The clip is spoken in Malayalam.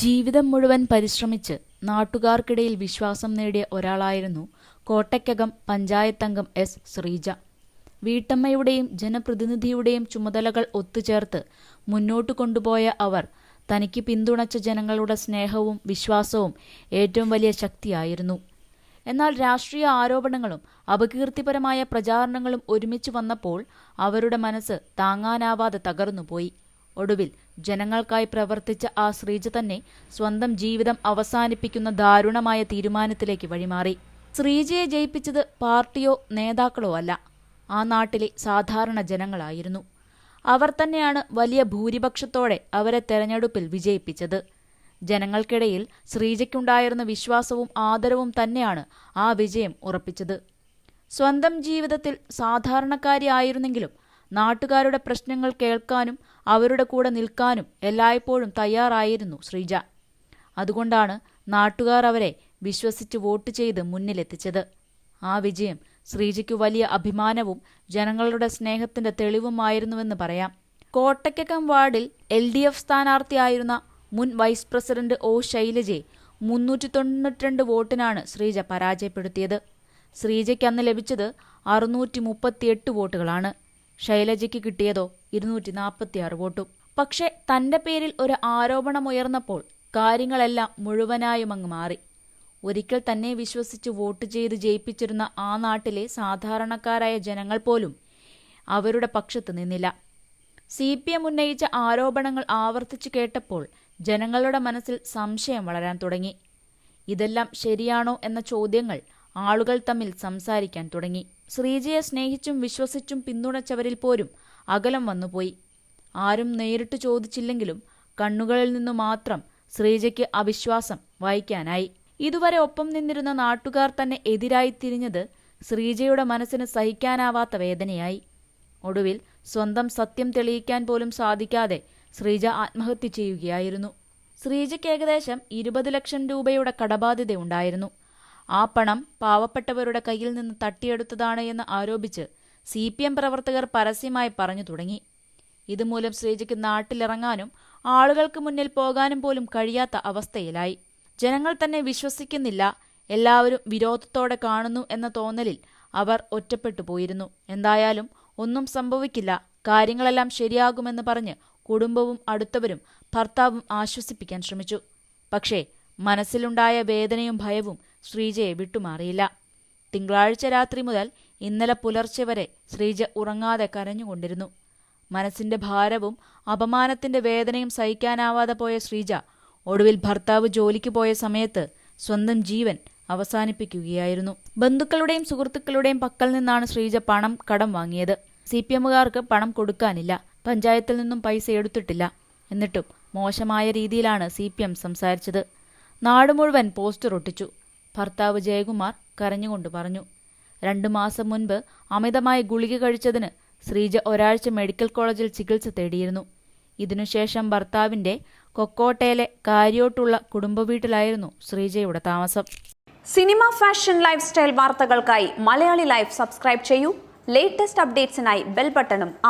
ജീവിതം മുഴുവൻ പരിശ്രമിച്ച് നാട്ടുകാർക്കിടയിൽ വിശ്വാസം നേടിയ ഒരാളായിരുന്നു കോട്ടയ്ക്കകം പഞ്ചായത്തംഗം എസ് ശ്രീജ. വീട്ടമ്മയുടെയും ജനപ്രതിനിധിയുടെയും ചുമതലകൾ ഒത്തുചേർത്ത് മുന്നോട്ട് കൊണ്ടുപോയ അവർ തനിക്ക് പിന്തുണച്ച ജനങ്ങളുടെ സ്നേഹവും വിശ്വാസവും ഏറ്റവും വലിയ ശക്തിയായിരുന്നു. എന്നാൽ രാഷ്ട്രീയ ആരോപണങ്ങളും അപകീർത്തിപരമായ പ്രചാരണങ്ങളും ഒരുമിച്ച് വന്നപ്പോൾ അവരുടെ മനസ്സ് താങ്ങാനാവാതെ തകർന്നുപോയി. ഒടുവിൽ ജനങ്ങൾക്കായി പ്രവർത്തിച്ച ആ ശ്രീജ തന്നെ സ്വന്തം ജീവിതം അവസാനിപ്പിക്കുന്ന ദാരുണമായ തീരുമാനത്തിലേക്ക് വഴിമാറി. ശ്രീജയെ ജയിപ്പിച്ചത് പാർട്ടിയോ നേതാക്കളോ അല്ല. ആ നാട്ടിലെ സാധാരണ ജനങ്ങളായിരുന്നു. അവർ തന്നെയാണ് വലിയ ഭൂരിപക്ഷത്തോടെ അവരെ തെരഞ്ഞെടുപ്പിൽ വിജയിപ്പിച്ചത്. ജനങ്ങൾക്കിടയിൽ ശ്രീജയ്ക്കുണ്ടായിരുന്ന വിശ്വാസവും ആദരവും തന്നെയാണ് ആ വിജയം ഉറപ്പിച്ചത്. സ്വന്തം ജീവിതത്തിൽ സാധാരണക്കാരിയായിരുന്നെങ്കിലും നാട്ടുകാരുടെ പ്രശ്നങ്ങൾ കേൾക്കാനും അവരുടെ കൂടെ നിൽക്കാനും എല്ലായ്പ്പോഴും തയ്യാറായിരുന്നു ശ്രീജ. അതുകൊണ്ടാണ് നാട്ടുകാർ അവരെ വിശ്വസിച്ച് വോട്ട് ചെയ്ത് മുന്നിലെത്തിച്ചത്. ആ വിജയം ശ്രീജയ്ക്ക് വലിയ അഭിമാനവും ജനങ്ങളുടെ സ്നേഹത്തിന്റെ തെളിവുമായിരുന്നുവെന്ന് പറയാം. കോട്ടയ്ക്കകം വാർഡിൽ എൽ ഡി എഫ് സ്ഥാനാർത്ഥിയായിരുന്ന മുൻ വൈസ് പ്രസിഡന്റ് ഒ ശൈലജയെ മുന്നൂറ്റി തൊണ്ണൂറ്റിരണ്ട് വോട്ടിനാണ് ശ്രീജ പരാജയപ്പെടുത്തിയത്. ശ്രീജയ്ക്ക് അന്ന് ലഭിച്ചത് അറുന്നൂറ്റി മുപ്പത്തിയെട്ട് വോട്ടുകളാണ്. ശൈലജയ്ക്ക് കിട്ടിയതോ ഇരുന്നൂറ്റി നാൽപ്പത്തിയാറ് വോട്ടും. പക്ഷെ തന്റെ പേരിൽ ഒരു ആരോപണമുയർന്നപ്പോൾ കാര്യങ്ങളെല്ലാം മുഴുവനായും അങ്ങ് മാറി. ഒരിക്കൽ തന്നെ വിശ്വസിച്ച് വോട്ട് ചെയ്ത് ജയിപ്പിച്ചിരുന്ന ആ നാട്ടിലെ സാധാരണക്കാരായ ജനങ്ങൾ പോലും അവരുടെ പക്ഷത്ത് നിന്നില്ല. സി പി എം ഉന്നയിച്ച ആരോപണങ്ങൾ ആവർത്തിച്ചു കേട്ടപ്പോൾ ജനങ്ങളുടെ മനസ്സിൽ സംശയം വളരാൻ തുടങ്ങി. ഇതെല്ലാം ശരിയാണോ എന്ന ചോദ്യങ്ങൾ ആളുകൾ തമ്മിൽ സംസാരിക്കാൻ തുടങ്ങി. ശ്രീജയെ സ്നേഹിച്ചും വിശ്വസിച്ചും പിന്തുണച്ചവരിൽ പോലും അകലം വന്നുപോയി. ആരും നേരിട്ട് ചോദിച്ചില്ലെങ്കിലും കണ്ണുകളിൽ നിന്നു മാത്രം ശ്രീജയ്ക്ക് അവിശ്വാസം വായിക്കാനായി. ഇതുവരെ ഒപ്പം നിന്നിരുന്ന നാട്ടുകാർ തന്നെ എതിരായി തിരിഞ്ഞത് ശ്രീജയുടെ മനസ്സിന് സഹിക്കാനാവാത്ത വേദനയായി. ഒടുവിൽ സ്വന്തം സത്യം തെളിയിക്കാൻ പോലും സാധിക്കാതെ ശ്രീജ ആത്മഹത്യ ചെയ്യുകയായിരുന്നു. ശ്രീജയ്ക്ക് ഏകദേശം ഇരുപത് ലക്ഷം രൂപയുടെ കടബാധ്യതയുണ്ടായിരുന്നു. ആ പണം പാവപ്പെട്ടവരുടെ കയ്യിൽ നിന്ന് തട്ടിയെടുത്തതാണ് എന്ന് ആരോപിച്ച് സി പി എം പ്രവർത്തകർ പരസ്യമായി പറഞ്ഞു തുടങ്ങി. ഇതുമൂലം ശ്രീജയ്ക്ക് നാട്ടിലിറങ്ങാനും ആളുകൾക്ക് മുന്നിൽ പോകാനും പോലും കഴിയാത്ത അവസ്ഥയിലായി. ജനങ്ങൾ തന്നെ വിശ്വസിക്കുന്നില്ല എല്ലാവരും വിരോധത്തോടെ കാണുന്നു എന്ന തോന്നലിൽ അവർ ഒറ്റപ്പെട്ടു പോയിരുന്നു. എന്തായാലും ഒന്നും സംഭവിക്കില്ല കാര്യങ്ങളെല്ലാം ശരിയാകുമെന്ന് പറഞ്ഞ് കുടുംബവും അടുത്തവരും ഭർത്താവും ആശ്വസിപ്പിക്കാൻ ശ്രമിച്ചു. പക്ഷേ മനസ്സിലുണ്ടായ വേദനയും ഭയവും ശ്രീജയെ വിട്ടുമാറിയില്ല. തിങ്കളാഴ്ച രാത്രി മുതൽ ഇന്നലെ പുലർച്ചെ വരെ ശ്രീജ ഉറങ്ങാതെ കരഞ്ഞുകൊണ്ടിരുന്നു. മനസ്സിന്റെ ഭാരവും അപമാനത്തിന്റെ വേദനയും സഹിക്കാനാവാതെ പോയ ശ്രീജ ഒടുവിൽ ഭർത്താവ് ജോലിക്ക് പോയ സമയത്ത് സ്വന്തം ജീവൻ അവസാനിപ്പിക്കുകയായിരുന്നു. ബന്ധുക്കളുടെയും സുഹൃത്തുക്കളുടെയും പക്കൽ നിന്നാണ് ശ്രീജ പണം കടം വാങ്ങിയത്. സി പി എമ്മുകാർക്ക് പണം കൊടുക്കാനില്ല. പഞ്ചായത്തിൽ നിന്നും പൈസ എടുത്തിട്ടില്ല. എന്നിട്ടും മോശമായ രീതിയിലാണ് സി പി എം സംസാരിച്ചത്. നാട് മുഴുവൻ പോസ്റ്റർ ഒട്ടിച്ചു. ഭർത്താവ് ജയകുമാർ കരഞ്ഞുകൊണ്ട് പറഞ്ഞു രണ്ടു മാസം മുൻപ് അമിതമായി ഗുളിക കഴിച്ചതിന് ശ്രീജ ഒരാഴ്ച മെഡിക്കൽ കോളേജിൽ ചികിത്സ തേടിയിരുന്നു. ഇതിനുശേഷം ഭർത്താവിന്റെ കൊക്കോട്ടയിലെ കാര്യോട്ടുള്ള കുടുംബവീട്ടിലായിരുന്നു ശ്രീജയുടെ താമസം. സിനിമ ഫാഷൻ ലൈഫ് സ്റ്റൈൽ വാർത്തകൾക്കായി മലയാളി ലൈഫ് സബ്സ്ക്രൈബ് ചെയ്യൂ. ലേറ്റസ്റ്റ് അപ്ഡേറ്റ്സിനായി ബെൽ ബട്ടണും അമർ